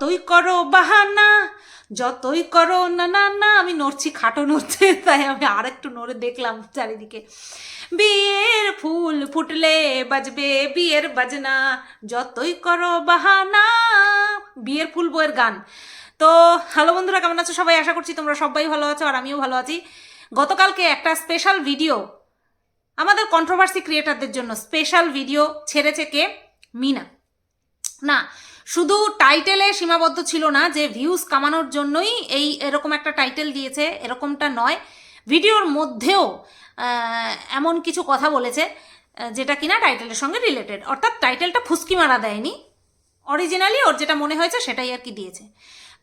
যতই করো বাহানা, যতই করো না না না আমি নড়ছি, খাটো নড়ছে, তাই আমি আরেকটু নড়ে দেখলাম চারিদিকে। বিয়ের ফুল ফুটলে বাজবে বিয়ের বাজনা, যতই করো বাহানা, বিয়ের ফুল বইয়ের গান। তো, হ্যালো বন্ধুরা, কেমন আছো সবাই? আশা করছি তোমরা সবাই ভালো আছো আর আমিও ভালো আছি। গতকালকে একটা স্পেশাল ভিডিও আমাদের কন্ট্রোভার্সি ক্রিয়েটারদের জন্য স্পেশাল ভিডিও ছেড়েছে কে? মিনা। না শুধু টাইটেলে সীমাবদ্ধ ছিল না, যে ভিউজ কামানোর জন্যই এই এরকম একটা টাইটেল দিয়েছে, এরকমটা নয়। ভিডিওর মধ্যেও এমন কিছু কথা বলেছে যেটা কিনা টাইটেলের সঙ্গে রিলেটেড অর্থাৎ টাইটেলটা ফুসকি মারা দেয়নি। অরিজিনালি ওর যেটা মনে হয়েছে সেটাই আর কি দিয়েছে।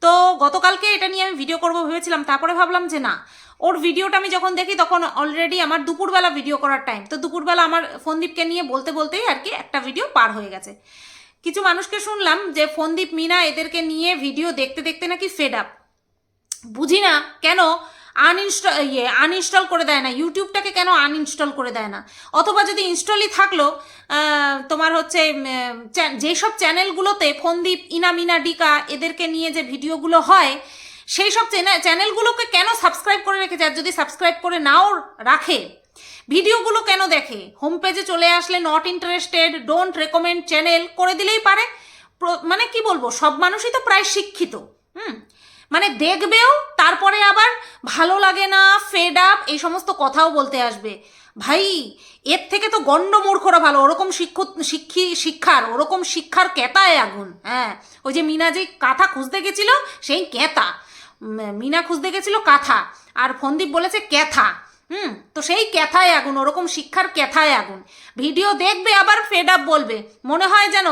তো গতকালকে এটা নিয়ে আমি ভিডিও করব ভেবেছিলাম, তারপরে ভাবলাম যে না, ওর ভিডিওটা আমি যখন দেখি তখন অলরেডি আমার দুপুরবেলা ভিডিও করার টাইম তো দুপুরবেলা আমার ফোনদীপকে নিয়ে বলতে বলতেই আর কি একটা ভিডিও পার হয়ে গেছে। কিছু মানুষকে শুনলাম যে ফোনদীপ মিনা এদেরকে নিয়ে ভিডিও দেখতে দেখতে নাকি ফেড আপ বুঝি না কেন আনইনস্টল ইয়ে আনইনস্টল করে দেয় না, ইউটিউবটাকে কেন আনইনস্টল করে দেয় না? অথবা যদি ইনস্টলই থাকল তোমার হচ্ছে যেসব চ্যানেলগুলোতে ফোনদীপ ইনামিনা ডিকা এদেরকে নিয়ে যে ভিডিওগুলো হয়, সেই সব চ্যানে- চ্যানেলগুলোকে কেন সাবস্ক্রাইব করে রেখেছে? আর যদি সাবস্ক্রাইব করে নাও রাখে ভিডিওগুলো কেন দেখে? হোম পেজে চলে আসলে not interested don't recommend channel করে দিলেই পারে। মানে কি বলব? সব মানুষই তো প্রায় শিক্ষিত, হুম? মানে দেখবেও, তারপরে আবার ভালো লাগে না ফেড আপ এই সমস্ত কথাও বলতে আসবে। ভাই, এর থেকে তো গণ্ড মূর্খরা ভালো। ওরকম শিক্ষ শিক্ষি, শিক্ষার, ওরকম শিক্ষার কেতায় আগুন হ্যাঁ? ওই যে মিনা যে কাঁথা খুঁজতে গেছিল, সেই কেতা মিনা খুঁজতে গেছিল কাঁথা। আর ফন্দীপ বলেছে ক্যাথা। হুম, তো সেই ক্যাথায় আগুন, ওরকম শিক্ষার ক্যাথায় আগুন। ভিডিও দেখবে, আবার ফেড আপ বলবে। মনে হয় যেন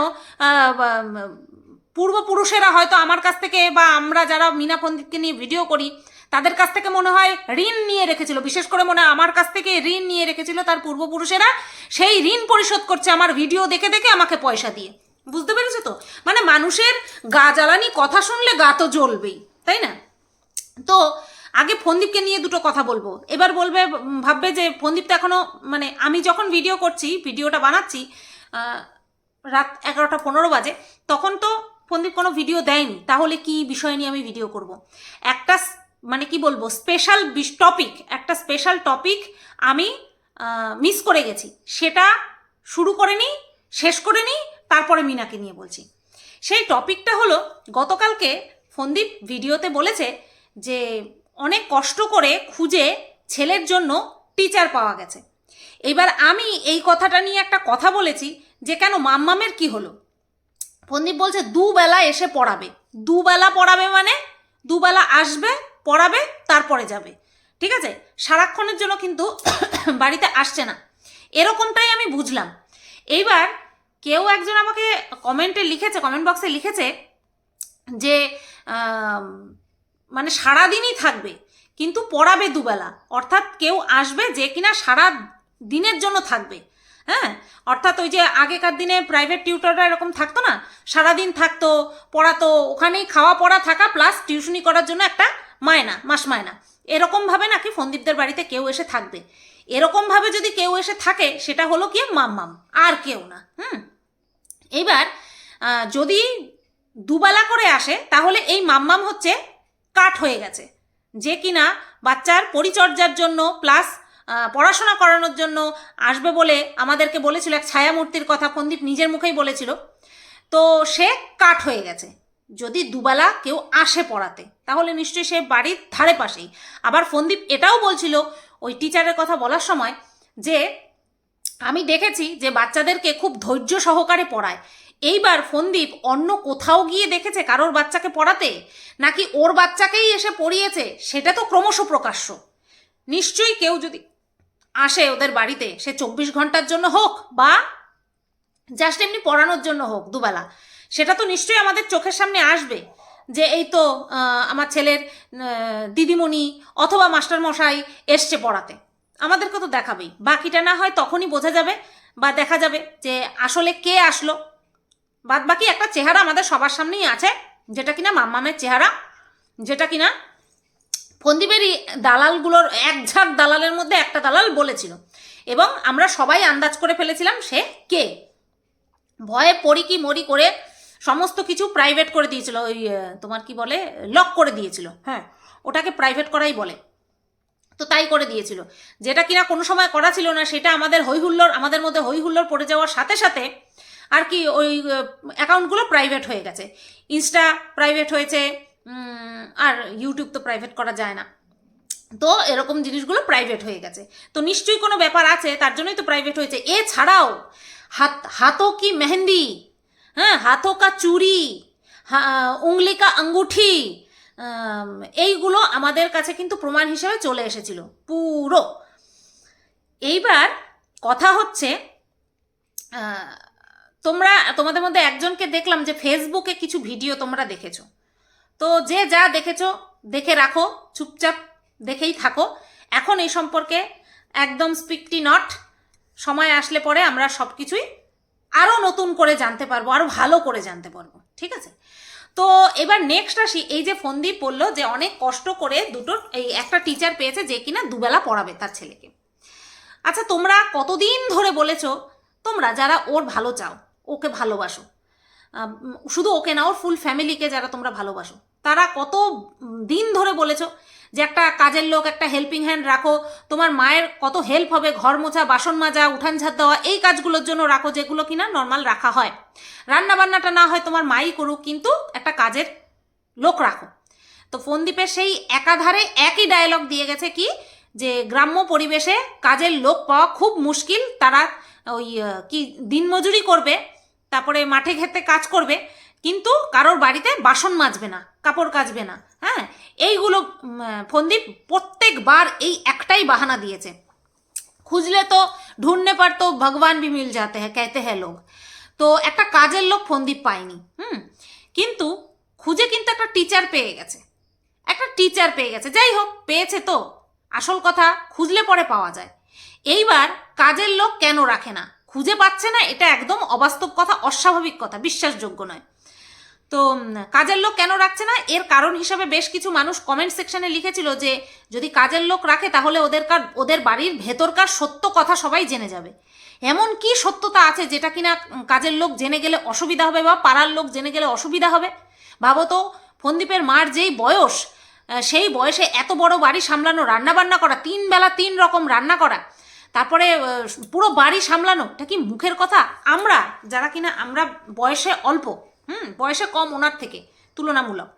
পূর্বপুরুষেরা হয়তো আমার কাছ থেকে বা আমরা যারা মিনা পণ্ডিতকে নিয়ে ভিডিও করি, তাদের কাছ থেকে মনে হয় ঋণ নিয়ে রেখেছিল। বিশেষ করে মনে হয় আমার কাছ থেকে ঋণ নিয়ে রেখেছিল তার পূর্বপুরুষেরা। সেই ঋণ পরিশোধ করছে আমার ভিডিও দেখে দেখে আমাকে পয়সা দিয়ে। বুঝতে পেরেছ তো? মানে মানুষের গা জ্বালানি কথা শুনলে গা তো জ্বলবেই, তাই না? তো আগে ফন্দীপকে নিয়ে দুটো কথা বলব। এবার বলবে ভাববে যে ফন্দীপ তো এখনও মানে আমি যখন ভিডিও করছি, ভিডিওটা বানাচ্ছি রাত এগারোটা পনেরো বাজে, তখন তো ফন্দীপ কোনো ভিডিও দেয়নি। তাহলে কি বিষয় নিয়ে আমি ভিডিও করব? একটা মানে কি বলব স্পেশাল টপিক একটা স্পেশাল টপিক আমি মিস করে গেছি। সেটা শুরু করে নিই, শেষ করে নিই, তারপরে মিনাকে নিয়ে বলছি। সেই টপিকটা হলো, গতকালকে ফন্দীপ ভিডিওতে বলেছে যে অনেক কষ্ট করে খুঁজে ছেলের জন্য টিচার পাওয়া গেছে। এবার আমি এই কথাটা নিয়ে একটা কথা বলেছি যে কেন মাম্মামের কি হলো? ফন্দীপ বলছে, দুবেলা এসে পড়াবে। দুবেলা পড়াবে মানে? দুবেলা আসবে, পড়াবে, তারপরে যাবে। ঠিক আছে? সারাক্ষণের জন্য কিন্তু বাড়িতে আসছে না। এরকমটাই আমি বুঝলাম। এইবার কেউ একজন আমাকে কমেন্টে লিখেছে কমেন্ট বক্সে লিখেছে যে মানে সারাদিনই থাকবে, কিন্তু পড়াবে দুবেলা। অর্থাৎ কেউ আসবে যে কিনা সারা দিনের জন্য থাকবে। হ্যাঁ? অর্থাৎ ওই যে আগেকার দিনে প্রাইভেট টিউটররা এরকম থাকতো না? সারাদিন থাকতো, পড়াতো, ওখানেই খাওয়া পড়া থাকা প্লাস টিউশনি করার জন্য একটা মায়না, মাস মায়না। এরকমভাবে নাকি ফন্দীপদের বাড়িতে কেউ এসে থাকবে। এরকমভাবে যদি কেউ এসে থাকে, সেটা হলো কি মাম্মাম, আর কেউ না, হুম? এইবার যদি দুবেলা করে আসে, তাহলে এই মাম্মাম হচ্ছে কাঠ হয়ে গেছে। যে কিনা বাচ্চার পরিচর্যার জন্য প্লাস পড়াশোনা করানোর জন্য আসবে বলে আমাদেরকে বলেছিল, এক ছায়ামূর্তির কথা ফন্দীপ নিজের মুখেই বলেছিল। তো সে কাঠ হয়ে গেছে। যদি দুবেলা কেউ আসে পড়াতে, তাহলে নিশ্চয়ই সে বাড়ির ধারে পাশেই। আবার ফন্দীপ এটাও বলছিল ওই টিচারের কথা বলার সময় যে, আমি দেখেছি যে বাচ্চাদেরকে খুব ধৈর্য সহকারে পড়ায়। এইবার ফন্দীপ অন্য কোথাও গিয়ে দেখেছে কারোর বাচ্চাকে পড়াতে? নাকি ওর বাচ্চাকেই এসে পড়িয়েছে? সেটা তো ক্রমশ প্রকাশ্য। নিশ্চয়ই কেউ যদি আসে ওদের বাড়িতে, সে চব্বিশ ঘণ্টার জন্য হোক বা জাস্ট এমনি পড়ানোর জন্য হোক দুবেলা, সেটা তো নিশ্চয়ই আমাদের চোখের সামনে আসবে যে এই তো আমার ছেলের দিদিমণি অথবা মাস্টারমশাই এসছে পড়াতে। আমাদেরকে তো দেখাবেই। বাকিটা না হয় তখনই বোঝা যাবে বা দেখা যাবে যে আসলে কে আসলো। বাদ বাকি একটা চেহারা আমাদের সবার সামনেই আছে, যেটা কিনা মাম্মামের চেহারা, যেটা কিনা ফন্দীপেরই দালালগুলোর এক ঝাঁক দালালের মধ্যে একটা দালাল বলেছিল। এবং আমরা সবাই আন্দাজ করে ফেলেছিলাম সে কে। ভয়ে পড়ি কি মরি করে সমস্ত কিছু প্রাইভেট করে দিয়েছিল, ওই তোমার কি বলে লক করে দিয়েছিল। হ্যাঁ ওটাকে প্রাইভেট করাই বলে। তো তাই করে দিয়েছিল। যেটা কিনা কোনো সময় করা ছিল না, সেটা আমাদের হইহুল্লোর আমাদের মধ্যে হইহুল্লোর পড়ে যাওয়ার সাথে সাথে আর কি ওই অ্যাকাউন্টগুলো প্রাইভেট হয়ে গেছে। ইনস্টা প্রাইভেট হয়েছে আর ইউটিউব তো প্রাইভেট করা যায় না। তো এরকম জিনিসগুলো প্রাইভেট হয়ে গেছে। তো নিশ্চয়ই কোনো ব্যাপার আছে, তার জন্যই তো প্রাইভেট হয়েছে। এছাড়াও, হাত, হাতও কি মেহেন্দি? হ্যাঁ হাতও কা হা- উংলি কা আঙ্গুঠি? এইগুলো আমাদের কাছে কিন্তু প্রমাণ হিসেবে চলে এসেছিল, পুরো। এইবার কথা হচ্ছে তোমরা, তোমাদের মধ্যে একজনকে দেখলাম যে ফেসবুকে কিছু ভিডিও তোমরা দেখেছ। তো যে যা দেখেছ, দেখে রাখো, চুপচাপ দেখেই থাকো। এখন এই সম্পর্কে একদম স্পিকটি নট সময় আসলে পরে আমরা সব কিছুই আরও নতুন করে জানতে পারব আরও ভালো করে জানতে পারব, ঠিক আছে? তো এবার নেক্সট আসি, এই যে ফন্দীপ বলল যে অনেক কষ্ট করে দুটো এই একটা টিচার পেয়েছে যে কিনা দুবেলা পড়াবে তার ছেলেকে। আচ্ছা তোমরা কতদিন ধরে বলেছ, তোমরা যারা ওর ভালো চাও ওকে ভালোবাসো। শুধু ওকে না, ওর ফুল ফ্যামিলিকে যারা তোমরা ভালোবাসো। তারা কত দিন ধরে বলেছ যে একটা কাজের লোক, একটা হেল্পিং হ্যান্ড রাখো, তোমার মায়ের কত হেল্প হবে, ঘর মোছা, বাসন মাজা, উঠান ঝাড় দেওয়া, এই কাজগুলোর জন্য রাখো যেগুলো কিনা নর্মাল রাখা হয়। রান্না বান্নাটা না হয় তোমার মাই করুক, কিন্তু একটা কাজের লোক রাখো। তো ফোনদ্বীপের সেই একাধারে একই ডায়লগ দিয়ে গেছে কি, যে গ্রাম্য পরিবেশে কাজের লোক পাওয়া খুব মুশকিল, তারা ওই কি দিনমজুরি করবে তারপরে মাঠে খেতে কাজ করবে, কিন্তু কারোর বাড়িতে বাসন মাজবে না, কাপড় কাচবে না হ্যাঁ? এইগুলো ফন্দীপ প্রত্যেকবার এই একটাই বাহানা দিয়েছে। খুঁজলে তো ঢুঁড়নে পার তো ভগবান ভি মিল যাতে হ্যাঁ কেতে হ্যাঁ লোক। তো একটা কাজের লোক ফন্দীপ পায়নি, হুম? কিন্তু খুঁজে কিন্তু একটা টিচার পেয়ে গেছে। একটা টিচার পেয়ে গেছে। যাই হোক, পেয়েছে তো। আসল কথা, খুঁজলে পরে পাওয়া যায়। এইবার কাজের লোক কেন রাখে না? খুঁজে পাচ্ছে না, এটা একদম অবাস্তব কথা, অস্বাভাবিক কথা, বিশ্বাসযোগ্য নয়। তো কাজের লোক কেন রাখছে না? এর কারণ হিসাবে বেশ কিছু মানুষ কমেন্ট সেকশনে লিখেছিল যে, যদি কাজের লোক রাখে, তাহলে ওদের কার, ওদের বাড়ির ভেতরকার সত্য কথা সবাই জেনে যাবে। এমন কি সত্যতা আছে যেটা কিনা কাজের লোক জেনে গেলে অসুবিধা হবে বা পাড়ার লোক জেনে গেলে অসুবিধা হবে? ভাবো তো, ফন্দীপের মার যেই বয়স সেই বয়সে এত বড় বাড়ি সামলানো রান্না বান্না করা, তিন বেলা তিন রকম রান্না করা তারপরে পুরো বাড়ি সামলানো, এটা কি মুখের কথা? আমরা, যারা কিনা, আমরা বয়সে অল্প, হুম, বয়সে কম ওনার থেকে, তুলনামূলক,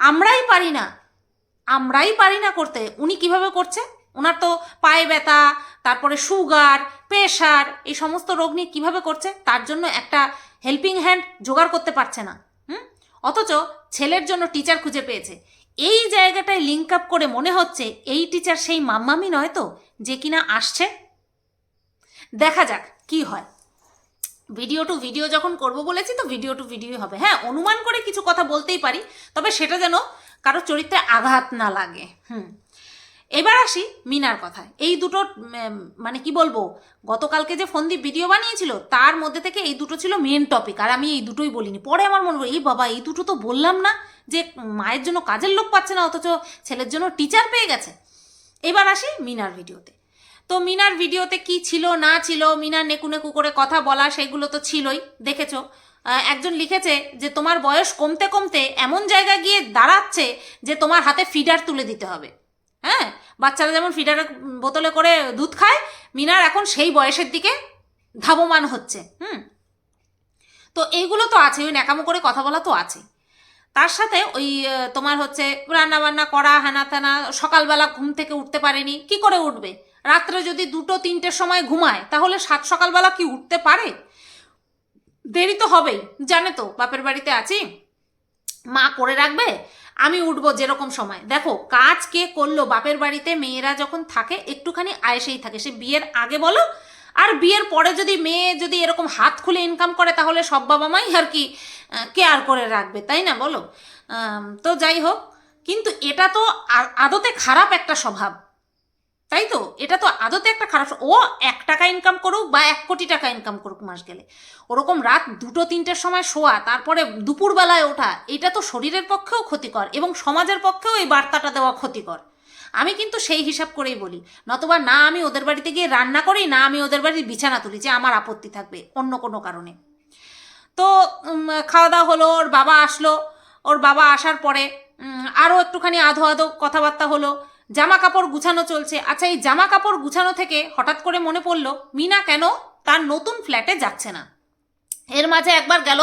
আমরাই পারি না, আমরাই পারি না করতে, উনি কীভাবে করছে? ওনার তো পায়ে ব্যথা, তারপরে সুগার, প্রেশার, এই সমস্ত রোগ নিয়ে কীভাবে করছে? তার জন্য একটা হেল্পিং হ্যান্ড জোগাড় করতে পারছে না, হুম? অথচ ছেলের জন্য টিচার খুঁজে পেয়েছে। এই জায়গাটায় লিঙ্ক আপ করে মনে হচ্ছে, এই টিচার সেই মাম্মামি নয় তো, যে কিনা আসছে দেখা যাক কি হয়। ভিডিও টু ভিডিও যখন করব বলেছি তো ভিডিও টু ভিডিও হবে। হ্যাঁ অনুমান করে কিছু কথা বলতেই পারি, তবে সেটা যেন কারও চরিত্রে আঘাত না লাগে। হুম। এবার আসি মিনার কথায়। এই দুটো মানে কি বলব, গতকালকে যে ফন্দীপ ভিডিও বানিয়েছিল, তার মধ্যে থেকে এই দুটো ছিল মেন টপিক আর আমি এই দুটোই বলিনি। পরে আমার মনে হলো এই বাবা, এই দুটো তো বললাম না যে মায়ের জন্য কাজের লোক পাচ্ছে না, অথচ ছেলের জন্য টিচার পেয়ে গেছে। এবার আসি মিনার ভিডিওতে তো মিনার ভিডিওতে কি ছিল, না ছিল, মিনার নেকু নেকু করে কথা বলা, সেগুলো তো ছিলই, দেখেছ? একজন লিখেছে যে, তোমার বয়স কমতে কমতে এমন জায়গায় গিয়ে দাঁড়াচ্ছে যে, তোমার হাতে ফিডার তুলে দিতে হবে। হ্যাঁ? বাচ্চারা যেমন ফিডারের বোতলে করে দুধ খায়, মিনার এখন সেই বয়সের দিকে ধাবমান হচ্ছে, হুম? তো এইগুলো তো আছে, ওই ন্যাকামো করে কথা বলা তো আছে। তার সাথে ওই তোমার হচ্ছে রান্না বান্না করা হানা তানা সকালবেলা ঘুম থেকে উঠতে পারেনি, কি করে উঠবে? রাত্রে যদি দুটো, তিনটের সময় ঘুমায়, তাহলে সাত সকালবেলা কি উঠতে পারে? দেরি তো হবেই, জানে তো, বাপের বাড়িতে আছি। মা করে রাখবে, আমি উঠবো যেরকম সময়। দেখো, কাজ কে করল বাপের বাড়িতে, মেয়েরা যখন থাকে, একটুখানি আয়েসেই থাকে। সে বিয়ের আগে বলো, আর বিয়ের পরে যদি মেয়ে যদি এরকম হাত খুলে ইনকাম করে, তাহলে সব বাবা মাই আর কি কেয়ার করে রাখবে, তাই না বলো? তো যাই হোক, কিন্তু এটা তো আদতে খারাপ একটা স্বভাব। তাই তো? এটা তো আদতে একটা খারাপ ও এক টাকা ইনকাম করুক বা এক কোটি টাকা ইনকাম করুক মাস গেলে। ওরকম রাত দুটো, তিনটের সময় শোয়া, তারপরে দুপুরবেলায় ওঠা, এটা তো শরীরের পক্ষেও ক্ষতিকর এবং সমাজের পক্ষেও এই বার্তাটা দেওয়া ক্ষতিকর। আমি কিন্তু সেই হিসাব করেই বলি, নতবা না আমি ওদের বাড়িতে গিয়ে রান্না করি, না আমি ওদের বাড়ির বিছানা তুলি, যে আমার আপত্তি থাকবে অন্য কোনো কারণে। তো খাওয়া দাওয়া হলো, ওর বাবা আসলো, ওর বাবা আসার পরে আরও একটুখানি আধো আধো কথাবার্তা হলো জামা কাপড় গুছানো চলছে। আচ্ছা এই জামা কাপড় গুছানো থেকে হঠাৎ করে মনে পড়ল, মিনা কেন তার নতুন ফ্ল্যাটে যাচ্ছে না? এর মাঝে একবার গেল,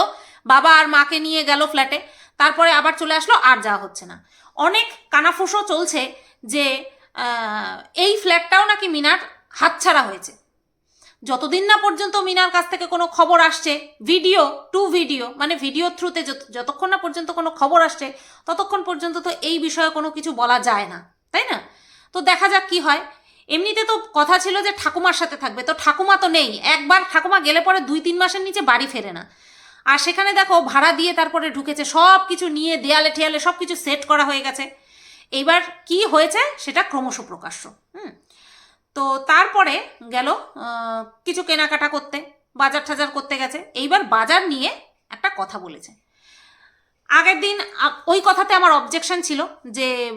বাবা আর মাকে নিয়ে গেল ফ্ল্যাটে, তারপরে আবার চলে আসলো, আর যাওয়া হচ্ছে না। অনেক কানাফুসো চলছে যে এই ফ্ল্যাটটাও নাকি মিনার হাতছাড়া হয়েছে। যতদিন না পর্যন্ত মিনার কাছ থেকে কোনো খবর আসছে, ভিডিও, টু ভিডিও মানে ভিডিও থ্রুতে যতক্ষণ না পর্যন্ত কোনো খবর আসছে, ততক্ষণ পর্যন্ত তো এই বিষয়ে কোনো কিছু বলা যায় না। তাই না? তো দেখা যাক কি হয়। এমনিতে তো কথা ছিল যে ঠাকুমার সাথে থাকবে। তো ঠাকুমা তো নেই। একবার ঠাকুমা গেলে পরে দুই তিন মাসের নিচে বাড়ি ফেরে না। আর সেখানে দেখো ভাড়া দিয়ে তারপরে ঢুকেছে সব কিছু নিয়ে দেয়ালে ঠেয়ালে সব কিছু সেট করা হয়ে গেছে। এইবার কি হয়েছে সেটা ক্রমশ প্রকাশ্য, হুম? তো তারপরে গেল কিছু কেনাকাটা করতে, বাজার টাজার করতে গেছে। এইবার বাজার নিয়ে একটা কথা বলেছে। আগের দিন ওই কথাতে আমার অবজেকশন ছিল যে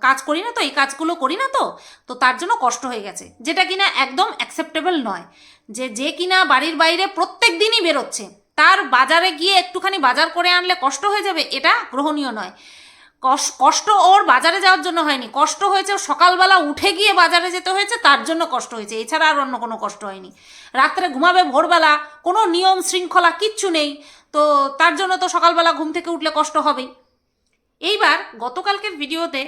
কাজ করি না তো, এই কাজগুলো করি না তো তো তার জন্য কষ্ট হয়ে গেছে। যেটা কিনা একদম অ্যাকসেপ্টেবল নয়। যে যে কিনা বাড়ির বাইরে প্রত্যেক দিনই বেরোচ্ছে, তার বাজারে গিয়ে একটুখানি বাজার করে আনলে কষ্ট হয়ে যাবে, এটা গ্রহণীয় নয়। কষ- কষ্ট ওর বাজারে যাওয়ার জন্য হয়নি। কষ্ট হয়েছে সকালবেলা উঠে গিয়ে বাজারে যেতে হয়েছে, তার জন্য কষ্ট হয়েছে। এছাড়া আর অন্য কোনো কষ্ট হয়নি। রাত্রে ঘুমাবে ভোরবেলা, কোনো নিয়ম শৃঙ্খলা কিচ্ছু নেই। তো তার জন্য তো সকালবেলা ঘুম থেকে উঠলে কষ্ট হবেই। এইবার গতকালকের ভিডিওতে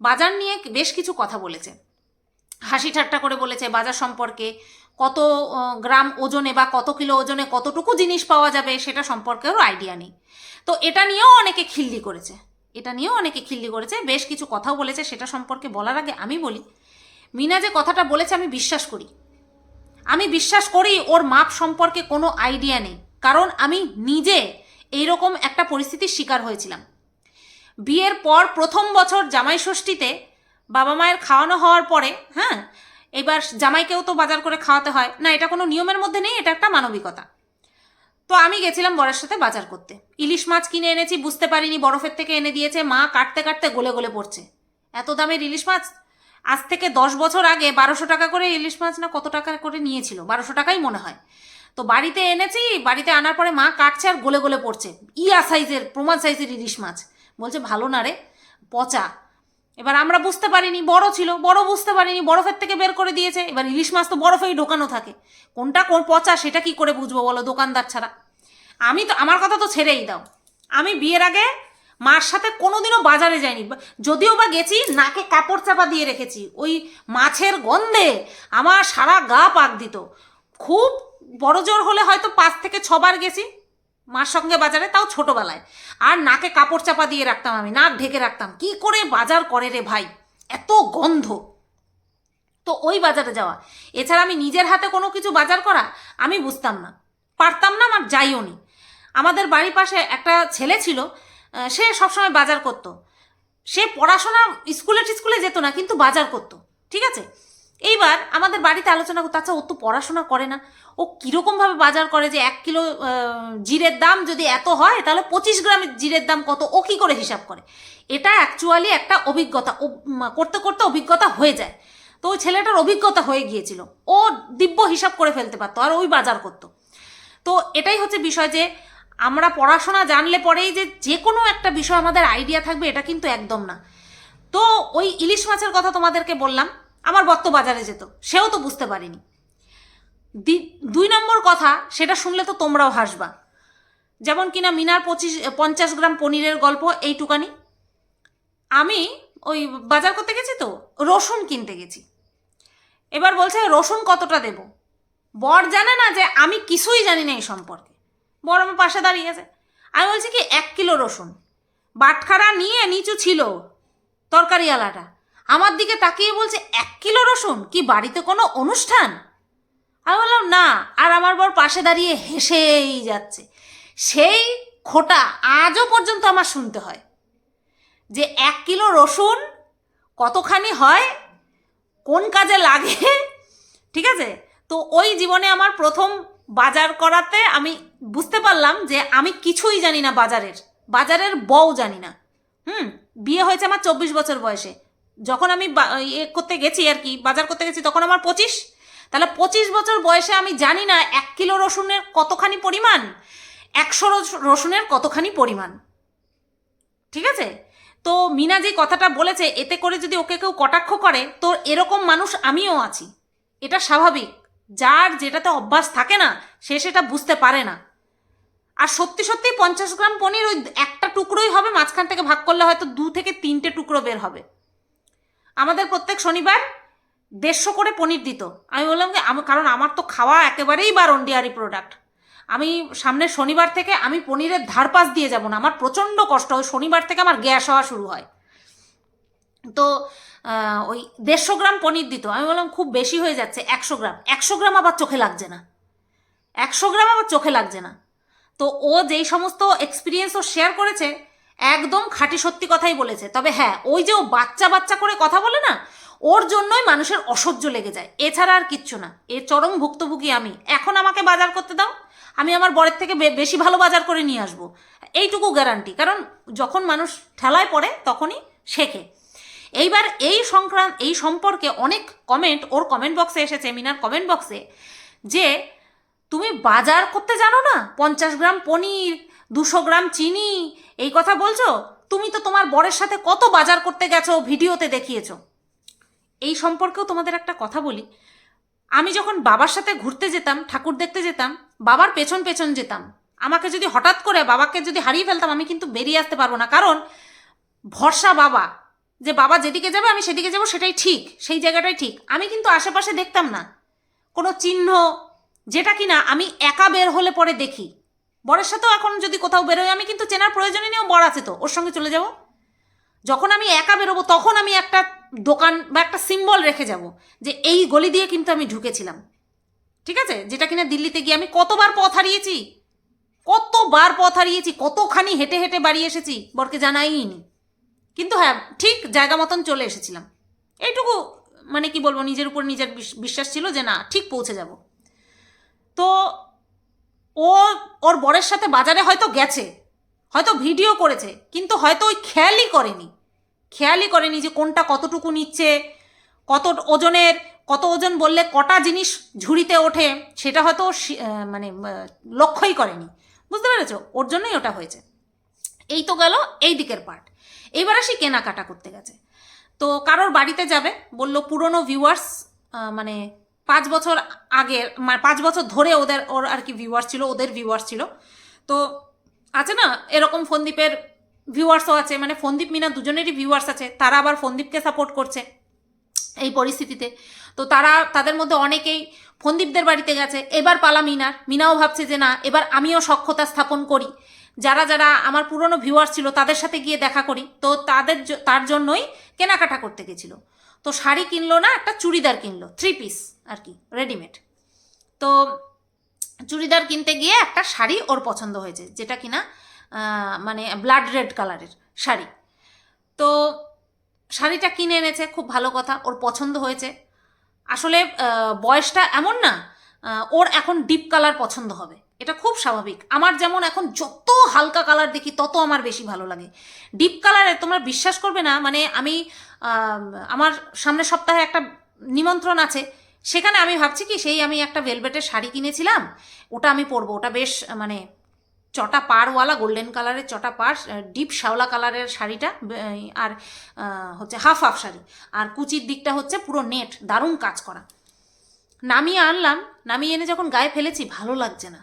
বাজার নিয়ে বেশ কিছু কথা বলেছে। হাসি ঠাট্টা করে বলেছে বাজার সম্পর্কে, কত গ্রাম ওজনে বা কত কিলো ওজনে কতটুকু জিনিস পাওয়া যাবে সেটা সম্পর্কেও আইডিয়া নেই। তো এটা নিয়েও অনেকে খিল্লি করেছে। এটা নিয়েও অনেকে খিল্লি করেছে। বেশ কিছু কথাও বলেছে। সেটা সম্পর্কে বলার আগে আমি বলি, মিনা যে কথাটা বলেছে আমি বিশ্বাস করি। আমি বিশ্বাস করি ওর মাপ সম্পর্কে কোনো আইডিয়া নেই। কারণ আমি নিজে এইরকম একটা পরিস্থিতির শিকার হয়েছিলাম। বিয়ের পর প্রথম বছর জামাই ষষ্ঠীতে বাবা মায়ের খাওয়ানো হওয়ার পরে হ্যাঁ এবার জামাইকেও তো বাজার করে খাওয়াতে হয়। না, এটা কোনো নিয়মের মধ্যে নেই, এটা একটা মানবিকতা। তো আমি গেছিলাম বরের সাথে বাজার করতে। ইলিশ মাছ কিনে এনেছি, বুঝতে পারিনি, বরফের থেকে এনে দিয়েছে, মা কাটতে কাটতে গলে গলে পড়ছে। এত দামের ইলিশ মাছ? আজ থেকে দশ বছর আগে বারোশো টাকা করে ইলিশ মাছ না কত টাকা করে নিয়েছিল? বারোশো টাকাই মনে হয়। তো বাড়িতে এনেছি, বাড়িতে আনার পরে মা কাটছে আর গলে গলে পড়ছে। ইয়া সাইজের, প্রমাণ সাইজের ইলিশ মাছ। বলছে, ভালো না রে, পচা। এবার আমরা বুঝতে পারিনি, বড় ছিল, বড় বুঝতে পারিনি, বরফের থেকে বের করে দিয়েছে। এবার ইলিশ মাছ তো বরফেই ঢোকানো থাকে। কোনটা কোন পচা, সেটা কি করে বুঝব বলো দোকানদার ছাড়া? আমি তো, আমার কথা তো ছেড়েই দাও। আমি বিয়ের আগে মার সাথে কোনোদিনও বাজারে যাইনি। যদিও বা গেছি, নাকে কাপড় চাপা দিয়ে রেখেছি। ওই মাছের গন্ধে আমার সারা গা পাক দিত। খুব বড় জোর হলে হয়তো পাঁচ থেকে ছবার গেছি, মার সঙ্গে বাজারে, তাও ছোটবেলায়। আর নাকে কাপড় চাপা দিয়ে রাখতাম আমি, নাক ঢেকে রাখতাম। কি করে বাজার করে রে ভাই? এত গন্ধ। তো ওই বাজারে যাওয়া। এছাড়া আমি নিজের হাতে কোনো কিছু বাজার করা আমি বুঝতাম না। পারতাম না, আমার যাইও নি। আমাদের বাড়ির পাশে একটা ছেলে ছিল সে সবসময় বাজার করতো। সে পড়াশোনা স্কুলে টিস্কুলে যেত না, কিন্তু বাজার করতো। ঠিক আছে? এইবার আমাদের বাড়িতে আলোচনা করতো আচ্ছা ও তো পড়াশোনা করে না। ও কীরকমভাবে বাজার করে যে এক কিলো জিরের দাম যদি এত হয়, তাহলে পঁচিশ গ্রাম জিরের দাম কত? ও কী করে হিসাব করে? এটা অ্যাকচুয়ালি একটা অভিজ্ঞতা। করতে করতে অভিজ্ঞতা হয়ে যায়। তো ওই ছেলেটার অভিজ্ঞতা হয়ে গিয়েছিল। ও দিব্য হিসাব করে ফেলতে পারতো আর ওই বাজার করতো। তো এটাই হচ্ছে বিষয় যে, আমরা পড়াশোনা জানলে পরেই যে যে কোনো একটা বিষয় আমাদের আইডিয়া থাকবে, এটা কিন্তু একদম না। তো ওই ইলিশ মাছের কথা তোমাদেরকে বললাম। আমার বত্ত বাজারে যেত, সেও তো বুঝতে পারিনি। দুই নম্বর কথা, সেটা শুনলে তো তোমরাও হাসবা। যেমন কিনা মিনার পঁচিশ, পঞ্চাশ গ্রাম পনিরের গল্প, এইটুকানি। আমি ওই বাজার করতে গেছি তো, রসুন কিনতে গেছি। এবার বলছে, রসুন কতটা দেব? বর জানে না যে আমি কিছুই জানি না এই সম্পর্কে। বর আমার পাশে দাঁড়িয়ে আছে। আমি বলছি কি, এক কিলো রসুন। বাটখারা নিয়ে নিচু ছিল তরকারিওয়ালাটা। আমার দিকে তাকিয়ে বলছে, এক কিলো রসুন? কি বাড়িতে কোনো অনুষ্ঠান? আমি বললাম, না, আর আমার বর পাশে দাঁড়িয়ে হেসেই যাচ্ছে। সেই খোটা আজও পর্যন্ত আমার শুনতে হয় যে এক কিলো রসুন কতখানি হয়, কোন কাজে লাগে, ঠিক আছে? তো ওই জীবনে আমার প্রথম বাজার করাতে আমি বুঝতে পারলাম যে আমি কিছুই জানি না বাজারের। বাজারের বউ জানি না। হুম, বিয়ে হয়েছে আমার চব্বিশ বছর বয়সে। যখন আমি ইয়ে করতে গেছি আর কি, বাজার করতে গেছি, তখন আমার পঁচিশ। তাহলে পঁচিশ বছর বয়সে আমি জানি না এক কিলো রসুনের কতখানি পরিমাণ, একশো রসুনের কতখানি পরিমাণ। ঠিক আছে? তো মিনা যে কথাটা বলেছে, এতে করে যদি ওকে কেউ কটাক্ষ করে, তো এরকম মানুষ আমিও আছি। এটা স্বাভাবিক। যার যেটাতে অভ্যাস থাকে না, সে সেটা বুঝতে পারে না। আর সত্যি সত্যি পঞ্চাশ গ্রাম পনির ওই একটা টুকরোই হবে, মাঝখান থেকে ভাগ করলে হয়তো দু থেকে তিনটে টুকরো বের হবে। আমাদের প্রত্যেক শনিবার দেড়শো করে পনির দিত। আমি বললাম যে, আমি কারণ আমার তো খাওয়া একেবারেই বারণ ডেয়ারি প্রোডাক্ট আমি সামনের শনিবার থেকে আমি পনিরের ধার ধারপাস দিয়ে যাব না, আমার প্রচণ্ড কষ্ট হয়, শনিবার থেকে আমার গ্যাস হওয়া শুরু হয়। তো ওই দেড়শো গ্রাম পনির দিত। আমি বললাম, খুব বেশি হয়ে যাচ্ছে, একশো গ্রাম। একশো গ্রাম আবার চোখে লাগছে না। একশো গ্রাম আবার চোখে লাগছে না। তো ও যেই সমস্ত এক্সপিরিয়েন্স ও শেয়ার করেছে একদম খাঁটি সত্যি কথাই বলেছে। তবে হ্যাঁ ওই যে ও বাচ্চা বাচ্চা করে কথা বলে না, ওর জন্যই মানুষের অসহ্য লেগে যায়। এছাড়া আর কিচ্ছু না। এর চরম ভুক্তভোগী আমি। এখন আমাকে বাজার করতে দাও। আমি আমার বরের থেকে বেশি ভালো বাজার করে নিয়ে আসব। এইটুকু গ্যারান্টি কারণ যখন মানুষ ঠেলায় পড়ে, তখনই শেখে। এইবার এই সংক্রান্ত এই সম্পর্কে অনেক কমেন্ট ওর কমেন্ট বক্সে এসেছে, মিনার কমেন্ট বক্সে যে, তুমি বাজার করতে জানো না? পঞ্চাশ গ্রাম পনির দুশো গ্রাম চিনি, এই কথা বলছো? তুমি তো তোমার বরের সাথে কত বাজার করতে গেছো, ভিডিওতে দেখিয়েছো। এই সম্পর্কেও তোমাদের একটা কথা বলি। আমি যখন বাবার সাথে ঘুরতে যেতাম, ঠাকুর দেখতে যেতাম, বাবার পেছন পেছন যেতাম, আমাকে যদি হঠাৎ করে বাবাকে যদি হারিয়ে ফেলতাম, আমি কিন্তু বেরিয়ে আসতে পারব না। কারণ ভরসা বাবা, যে বাবা যেদিকে যাবে, আমি সেদিকে যাব, সেটাই ঠিক, সেই জায়গাটাই ঠিক। আমি কিন্তু আশেপাশে দেখতাম না। কোনো চিহ্ন, যেটা কিনা আমি একা বের হলে পরে দেখি। বরের সাথেও এখন যদি কোথাও বেরোই, আমি কিন্তু চেনার প্রয়োজনই নেই বর আছে তো, ওর সঙ্গে চলে যাব। যখন আমি একা বেরোবো, তখন আমি একটা দোকান বা একটা সিম্বল রেখে যাব যে এই গলি দিয়ে কিন্তু আমি ঢুকেছিলাম। ঠিক আছে? যেটা কিনা দিল্লিতে গিয়ে আমি কতবার পথ হারিয়েছি, কতবার পথ হারিয়েছি, কতখানি হেঁটে হেঁটে বাড়ি এসেছি, বরকে জানাইনি কিন্তু হ্যাঁ ঠিক জায়গা মতন চলে এসেছিলাম। এইটুকু মানে কি বলব, নিজের উপর নিজের বিশ- বিশ্বাস ছিল যে না, ঠিক পৌঁছে যাব। তো ও ওর বরের সাথে বাজারে হয়তো গেছে, হয়তো ভিডিও করেছে, কিন্তু হয়তো ওই খেয়ালই করেনি। খেয়ালই করেনি যে কোনটা কতটুকু নিচ্ছে, কত ওজনের, কত ওজন বললে কটা জিনিস ঝুড়িতে ওঠে, সেটা হয়তো মানে লক্ষ্যই করেনি। বুঝতে পেরেছ? ওর জন্যই ওটা হয়েছে। এই তো গেল এই দিকের পার্ট এইবার আসি কেনাকাটা করতে গেছে। তো কারোর বাড়িতে যাবে, বলল পুরনো ভিউয়ার্স মানে পাঁচ বছর আগের মানে পাঁচ বছর ধরে ওদের ওর আর কি ভিউয়ার্স ছিল, ওদের ভিউয়ার্স ছিল। তো আছে না, এরকম ফন্দীপের ভিউয়ার্সও আছে মানে ফন্দীপ মিনা দুজনেরই ভিউয়ার্স আছে, তারা আবার ফন্দীপকে সাপোর্ট করছে এই পরিস্থিতিতে। তো তারা, তাদের মধ্যে অনেকেই ফন্দীপদের বাড়িতে গেছে, এবার পালা মিনার। মিনাও ভাবছে যে না, এবার আমিও সক্ষতা স্থাপন করি। যারা যারা আমার পুরনো ভিউয়ার্স ছিল, তাদের সাথে গিয়ে দেখা করি। তো তাদের তার জন্যই কেনাকাটা করতে গেছিল। তো শাড়ি কিনলো না, একটা চুড়িদার কিনলো থ্রি পিস আর কি রেডিমেড তো চুড়িদার কিনতে গিয়ে একটা শাড়ি ওর পছন্দ হয়েছে, যেটা কিনা মানে ব্লাড রেড কালারের শাড়ি। তো শাড়িটা কিনে এনেছে, খুব ভালো কথা, ওর পছন্দ হয়েছে। আসলে বয়সটা এমন না ওর এখন ডিপ কালার পছন্দ হবে। এটা খুব স্বাভাবিক। আমার যেমন এখন যত হালকা কালার দেখি, তত আমার বেশি ভালো লাগে। ডিপ কালারে তোমরা বিশ্বাস করবে না মানে আমি আমার সামনের সপ্তাহে একটা নিমন্ত্রণ আছে। সেখানে আমি ভাবছি কি, সেই আমি একটা ভেলভেটের শাড়ি কিনেছিলাম। ওটা আমি পরবো। ওটা বেশ মানে চটা পাড়ওয়ালা গোল্ডেন কালারের চটা পাড় ডিপ শ্যাওলা কালারের শাড়িটা আর হচ্ছে হাফ হাফ শাড়ি। আর কুচির দিকটা হচ্ছে পুরো নেট দারুণ কাজ করা। নামিয়ে আনলাম। নামিয়ে এনে যখন গায়ে ফেলেছি, ভালো লাগছে না।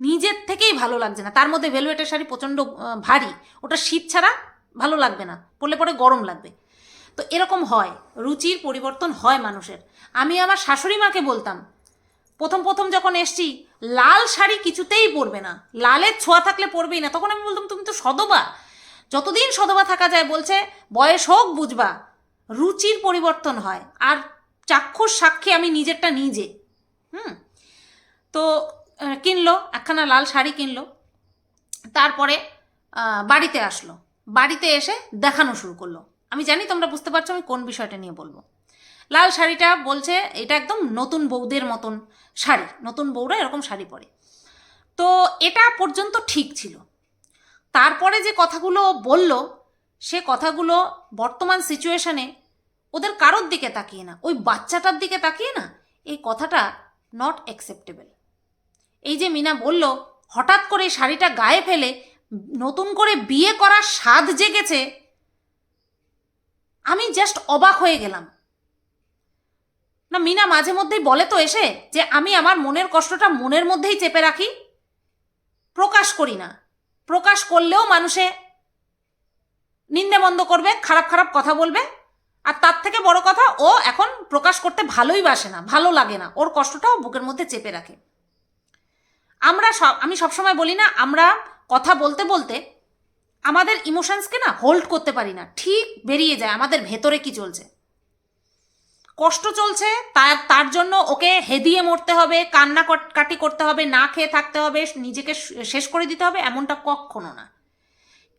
নিজের থেকেই ভালো লাগছে না। তার মধ্যে ভেলভেটের শাড়ি প্রচণ্ড ভারী। ওটা শীত ছাড়া ভালো লাগবে না। পরলে পরে গরম লাগবে। তো এরকম হয়। রুচির পরিবর্তন হয় মানুষের। আমি আমার শাশুড়ি মাকে বলতাম, প্রথম প্রথম যখন এসছি, লাল শাড়ি কিছুতেই পরবে না। লালের ছোঁয়া থাকলে পরবেই না। তখন আমি বলতাম, তুমি তো সদবা। যতদিন সদবা থাকা যায়, বলছে, বয়স হোক, বুঝবা। রুচির পরিবর্তন হয়। আর চাক্ষুষ সাক্ষী আমি নিজেরটা নিজে। হুম? তো কিনলো, একখানা লাল শাড়ি কিনলো। তারপরে বাড়িতে আসলো। বাড়িতে এসে দেখানো শুরু করল। আমি জানি তোমরা বুঝতে পারছ আমি কোন বিষয়টা নিয়ে বলব। লাল শাড়িটা বলছে, এটা একদম নতুন বৌদের মতন শাড়ি। নতুন বউরা এরকম শাড়ি পরে। তো এটা পর্যন্ত ঠিক ছিল। তারপরে যে কথাগুলো বলল, সে কথাগুলো বর্তমান সিচুয়েশনে ওদের কারোর দিকে তাকিয়ে না। ওই বাচ্চাটার দিকে তাকিয়ে না। এই কথাটা নট অ্যাকসেপ্টেবল এই যে মিনা বলল, হঠাৎ করে শাড়িটা গায়ে ফেলে নতুন করে বিয়ে করার স্বাদ জেগেছে। আমি জাস্ট অবাক হয়ে গেলাম। না, মিনা মাঝে মধ্যেই বলে তো এসে যে আমি আমার মনের কষ্টটা মনের মধ্যেই চেপে রাখি। প্রকাশ করি না। প্রকাশ করলেও মানুষে নিন্দে বন্ধ করবে, খারাপ খারাপ কথা বলবে। আর তার থেকে বড় কথা, ও এখন প্রকাশ করতে ভালোই বাসে না, ভালো লাগে না। ওর কষ্টটাও বুকের মধ্যে চেপে রাখে। আমরা সব আমি সবসময় বলি না, আমরা কথা বলতে বলতে আমাদের ইমোশনসকে না হোল্ড করতে পারি না। ঠিক বেরিয়ে যায়, আমাদের ভেতরে কি চলছে? কষ্ট চলছে, তার তার জন্য ওকে হেদিয়ে মরতে হবে, কান্না কট- করতে হবে, না খেয়ে থাকতে হবে, নিজেকে শেষ করে দিতে হবে, এমনটা কখনো না।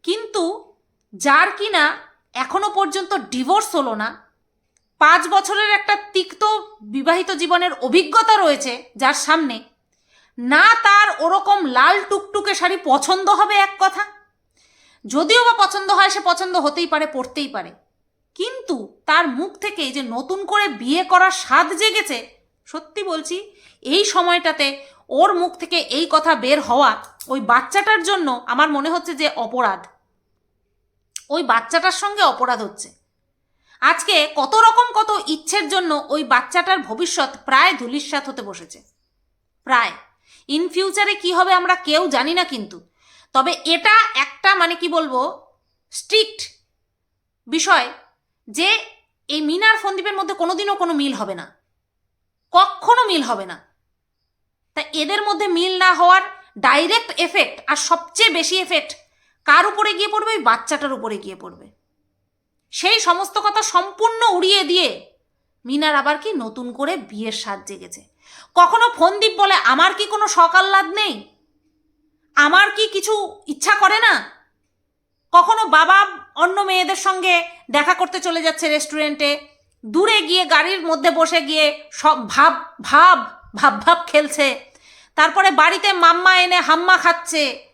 কিন্তু যার কিনা এখনও পর্যন্ত ডিভোর্স হলো না, পাঁচ বছরের একটা তিক্ত বিবাহিত জীবনের অভিজ্ঞতা রয়েছে যার সামনে না তার ওরকম লাল টুকটুকে শাড়ি পছন্দ হবে এক কথা। যদিও বা পছন্দ হয়, সে পছন্দ হতেই পারে পড়তেই পারে। কিন্তু তার মুখ থেকে যে নতুন করে বিয়ে করার স্বাদ জেগেছে, সত্যি বলছি, এই সময়টাতে ওর মুখ থেকে এই কথা বের হওয়া ওই বাচ্চাটার জন্য আমার মনে হচ্ছে যে অপরাধ। ওই বাচ্চাটার সঙ্গে অপরাধ হচ্ছে। আজকে কত রকম কত ইচ্ছের জন্য ওই বাচ্চাটার ভবিষ্যৎ প্রায় ধুলিস্বাত হতে বসেছে। প্রায়। ইন ফিউচারে কি হবে আমরা কেউ জানি না কিন্তু। তবে এটা একটা মানে কি বলব স্ট্রিক্ট বিষয় যে এই মিনার ফন্দীপের মধ্যে কোনোদিনও কোনো মিল হবে না। কখনো মিল হবে না। তা এদের মধ্যে মিল না হওয়ার ডাইরেক্ট এফেক্ট আর সবচেয়ে বেশি এফেক্ট কার উপরে গিয়ে পড়বে? ওই বাচ্চাটার উপরে গিয়ে পড়বে। সেই সমস্ত কথা সম্পূর্ণ উড়িয়ে দিয়ে মিনার আবার কি নতুন করে বিয়ের স্বাদ জেগেছে? কখনো ফন্দীপ বলে, আমার কি কোনো সকাল্লাদ নেই? আমার কি কিছু ইচ্ছা করে না? কখনো বাবা অন্য মেয়েদের সঙ্গে দেখা করতে চলে যাচ্ছে রেস্টুরেন্টে। দূরে গিয়ে গাড়ির মধ্যে বসে গিয়ে সব ভাব ভাব ভাব ভাব খেলছে। তারপরে বাড়িতে মাম্মা এনে হাম্মা খাচ্ছে।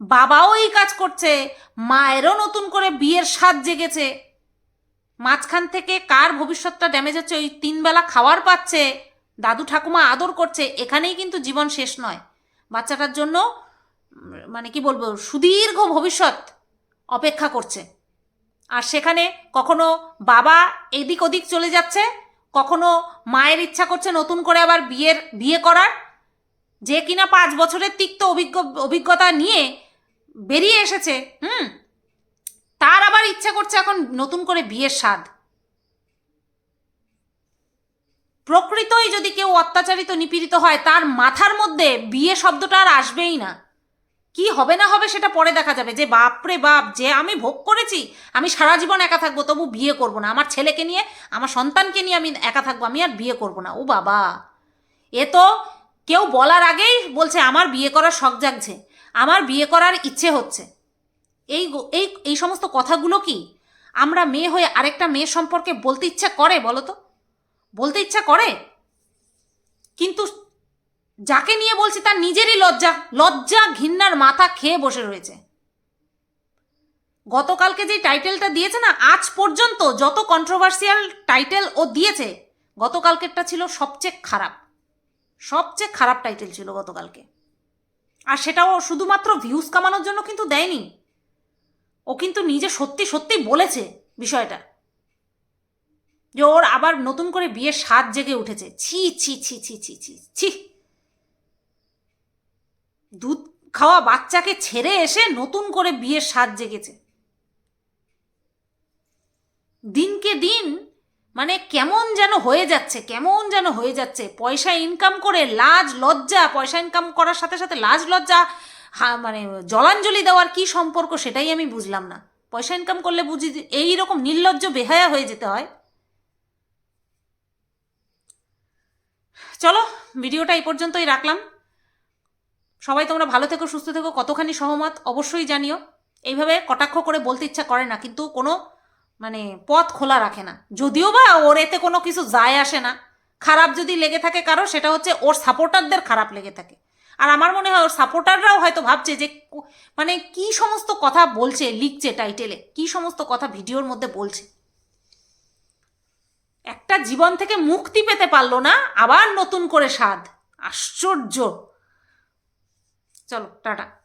বাবাও এই কাজ করছে। মায়েরও নতুন করে বিয়ের স্বাদ জেগেছে। মাঝখান থেকে কার ভবিষ্যৎটা ড্যামেজ হচ্ছে? ওই তিনবেলা খাওয়ার পাচ্ছে। দাদু ঠাকুমা আদর করছে। এখানেই কিন্তু জীবন শেষ নয়। বাচ্চাটার জন্য মানে কি বলব, সুদীর্ঘ ভবিষ্যৎ অপেক্ষা করছে। আর সেখানে কখনো বাবা এদিক ওদিক চলে যাচ্ছে, কখনো মায়ের ইচ্ছা করছে নতুন করে আবার বিয়ের, বিয়ে করার। যে কিনা পাঁচ বছরের তিক্ত অভিজ্ঞ, অভিজ্ঞতা নিয়ে বেরিয়ে এসেছে, হুম? তার আবার ইচ্ছা করছে এখন নতুন করে বিয়ের স্বাদ। প্রকৃতই যদি কেউ অত্যাচারিত, নিপীড়িত হয়, তার মাথার মধ্যে বিয়ে শব্দটা আর আসবেই না। কি হবে না হবে সেটা পরে দেখা যাবে। যে বাপরে বাপ, যে আমি ভোগ করেছি, আমি সারা জীবন একা থাকব, তবু বিয়ে করব না। আমার ছেলেকে নিয়ে, আমার সন্তানকে নিয়ে আমি একা থাকব, আমি আর বিয়ে করব না। ও বাবা! এ তো কেউ বলার আগেই বলছে, আমার বিয়ে করার শখ জাগছে, আমার বিয়ে করার ইচ্ছে হচ্ছে। এই এই এই সমস্ত কথাগুলো কি আমরা মেয়ে হয়ে আরেকটা মেয়ে সম্পর্কে বলতে ইচ্ছা করে, বলো তো? বলতে ইচ্ছা করে? কিন্তু যাকে নিয়ে বলছি তার নিজেরই লজ্জা লজ্জা ঘিন্নার মাথা খেয়ে বসে রয়েছে। গতকালকে যে টাইটেলটা দিয়েছে না, আজ পর্যন্ত যত কন্ট্রোভার্সিয়াল টাইটেল ও দিয়েছে, গতকালকেরটা ছিল সবচেয়ে খারাপ। সবচেয়ে খারাপ টাইটেল ছিল গতকালকে। আর সেটাও শুধুমাত্র ভিউজ কামানোর জন্য কিন্তু দেয়নি। ও কিন্তু নিজে সত্যি সত্যি বলেছে বিষয়টা। যে ওর আবার নতুন করে বিয়ের স্বাদ জেগে উঠেছে। ছি ছি ছি ছি ছি ছি ছি। দুধ খাওয়া বাচ্চাকে ছেড়ে এসে নতুন করে বিয়ের স্বাদ জেগেছে। দিনকে দিন মানে কেমন যেন হয়ে যাচ্ছে, কেমন যেন হয়ে যাচ্ছে। পয়সা ইনকাম করে লাজ, লজ্জা, পয়সা ইনকাম করার সাথে সাথে লাজ, লজ্জা হা মানে জলাঞ্জলি দেওয়ার কি সম্পর্ক সেটাই আমি বুঝলাম না। পয়সা ইনকাম করলে বুঝি এই রকম নির্লজ্জ বেহায়া হয়ে যেতে হয়। চলো, ভিডিওটা এই পর্যন্তই রাখলাম। সবাই তোমরা ভালো থেকো, সুস্থ থেকো, কতখানি সহমত অবশ্যই জানিও। এইভাবে কটাক্ষ করে বলতে ইচ্ছা করে না, কিন্তু কোনো মানে পথ খোলা রাখে না। যদিও বা ওর এতে কোনো কিছু যায় আসে না, খারাপ যদি লেগে থাকে কারও, সেটা হচ্ছে ওর সাপোর্টারদের খারাপ লেগে থাকে। আর আমার মনে হয় ওর সাপোর্টাররাও হয়তো ভাবছে যে মানে কি সমস্ত কথা বলছে, লিখছে টাইটেলে কি সমস্ত কথা ভিডিওর মধ্যে বলছে। একটা জীবন থেকে মুক্তি পেতে পারল না, আবার নতুন করে স্বাদ। আশ্চর্য। চলো, টাটা।